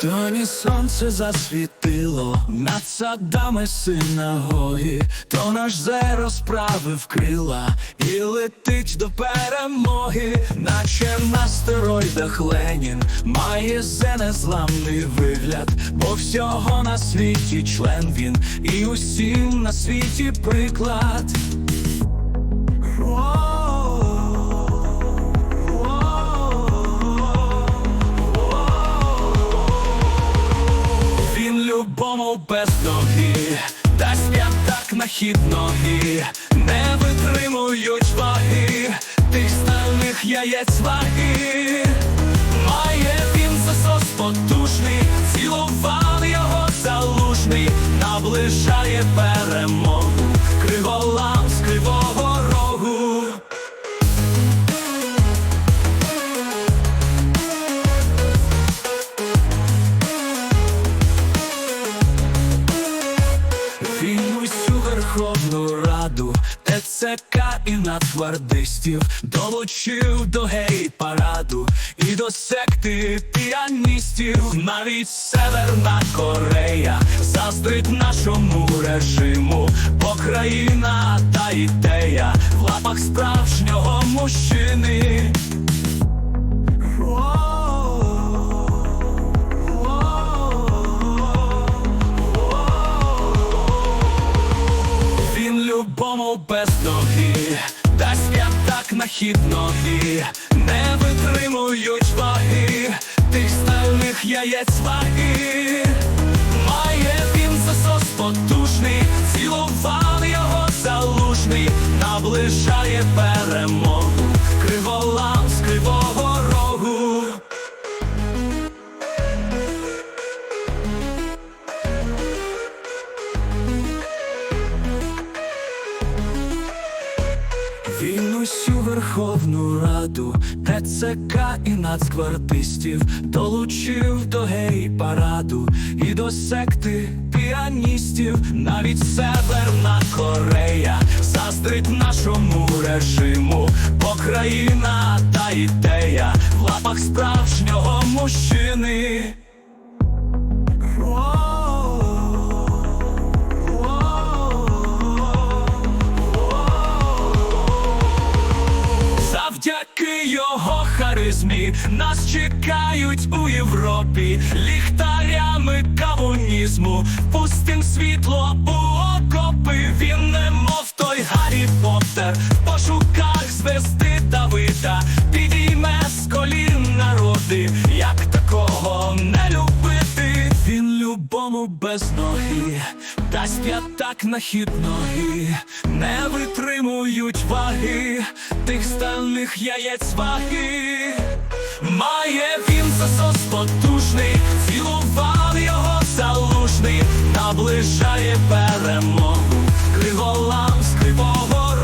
Тоні сонце засвітило над садами синагоги, то наш зе розправив крила і летить до перемоги, наче на стероїдах Ленін має зе незламний вигляд, бо всього на світі член він і усім на світі приклад. Без ноги, дасть так на хід ноги, не витримують ваги, тих стальних яєць ваги. Має він засос потужний, цілував його залужний, наближає перемогу, криголам Верховну Раду, ТЦК і нацгвардистів долучив до гей-параду і до секти піаністів. Навіть Северна Корея заздрить нашому режиму, бо країна та ідея в лапах справжнього мужчини. Він любому без ноги, дасть п'ятак на хід ноги, не витримують ваги, тих стальних яєць ваги. Має він засос потужний, цілував його залужний, наближає перемогу, Він усю Верховну Раду, ТЦК і нацквартистів долучив до гей-параду і до секти піаністів, навіть Северна Корея заздрить нашому режиму, бо та ідея його харизмі нас чекають у Європі ліхтарями комунізму, пустим світло у окопи. Він немов той Гаррі Поттер в пошуках звезди Давида, підійме з колін народи, як такого не любити. Він любому без ноги, дасть п'ятак на хід ноги, не витримують ваги, тих стальних яєць ваги. Має він засос потужний, цілував його залужний, наближає перемогу, криволам з кривого